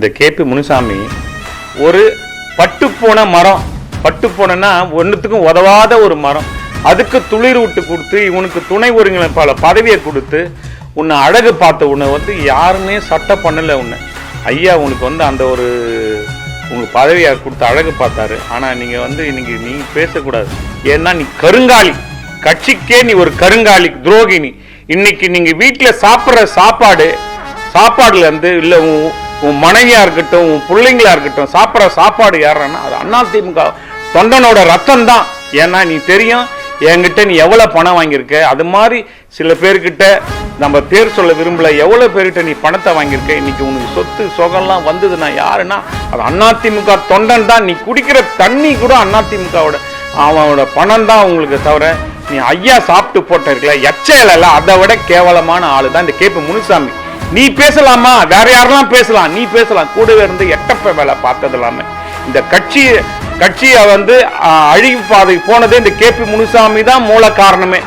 இந்த கேபி முனுசாமி ஒரு பட்டுப்போன மரம். பட்டுப்போனன்னா ஒன்றுத்துக்கும் உதவாத ஒரு மரம். அதுக்கு துளிர் விட்டு கொடுத்து இவனுக்கு துணை ஒருங்கிணைப்பாளர் பதவியை கொடுத்து உன்னை அழகு பார்த்த உன்னை வந்து யாருமே சட்டை பண்ணலை உன்னை. ஐயா உனக்கு வந்து அந்த ஒரு உங்களுக்கு பதவியை கொடுத்து அழகு பார்த்தாரு. ஆனால் நீங்கள் வந்து இன்னைக்கு நீ பேசக்கூடாது. ஏன்னா நீ கருங்காலி. கட்சிக்கே நீ ஒரு கருங்காலி துரோகினி. இன்னைக்கு நீங்கள் வீட்டில் சாப்பிட்ற சாப்பாடு சாப்பாடுலேருந்து இல்லை உன் மனைவியாக மனைவியா இருக்கட்டும் உன் பிள்ளைங்களா இருக்கட்டும் சாப்பிட்ற சாப்பாடு ஏறன்னா அது அண்ணா திமுக. தொண்டனோட ரத்தம் தான் ஏன்னா நீ தெரியும் என்கிட்ட நீ எவ்வளவு பணம் வாங்கியிருக்க? அது மாதிரி சில பேர்கிட்ட நம்ம பேர் சொல்ல விரும்பல எவ்வளவு பேர்கிட்ட நீ பணத்தை வாங்கியிருக்க? இன்னைக்கு உனக்கு சொத்து சுகம்லாம் வந்ததுன்னா யாருன்னா அது அதிமுக தொண்டன் தான் நீ குடிக்கிற தண்ணி கூட அதிமுகவோட அவனோட பணம் தான் உங்களுக்கு தவிர நீ ஐயா சாப்பிட்டு போட்ட இருக்கல எச்சையில அதை விட கேவலமான ஆளு தான் இந்த கேப்பு முனுசாமி. நீ பேசலாமா? வேற யாரெல்லாம் பேசலாம்? நீ பேசலாம். கூடவே இருந்து எட்டப்ப வேலை பார்த்தது இல்லாம. இந்த கட்சி கட்சியை வந்து அழிவு பாதை போனதே இந்த கேபி முனுசாமி தான் மூல காரணமே.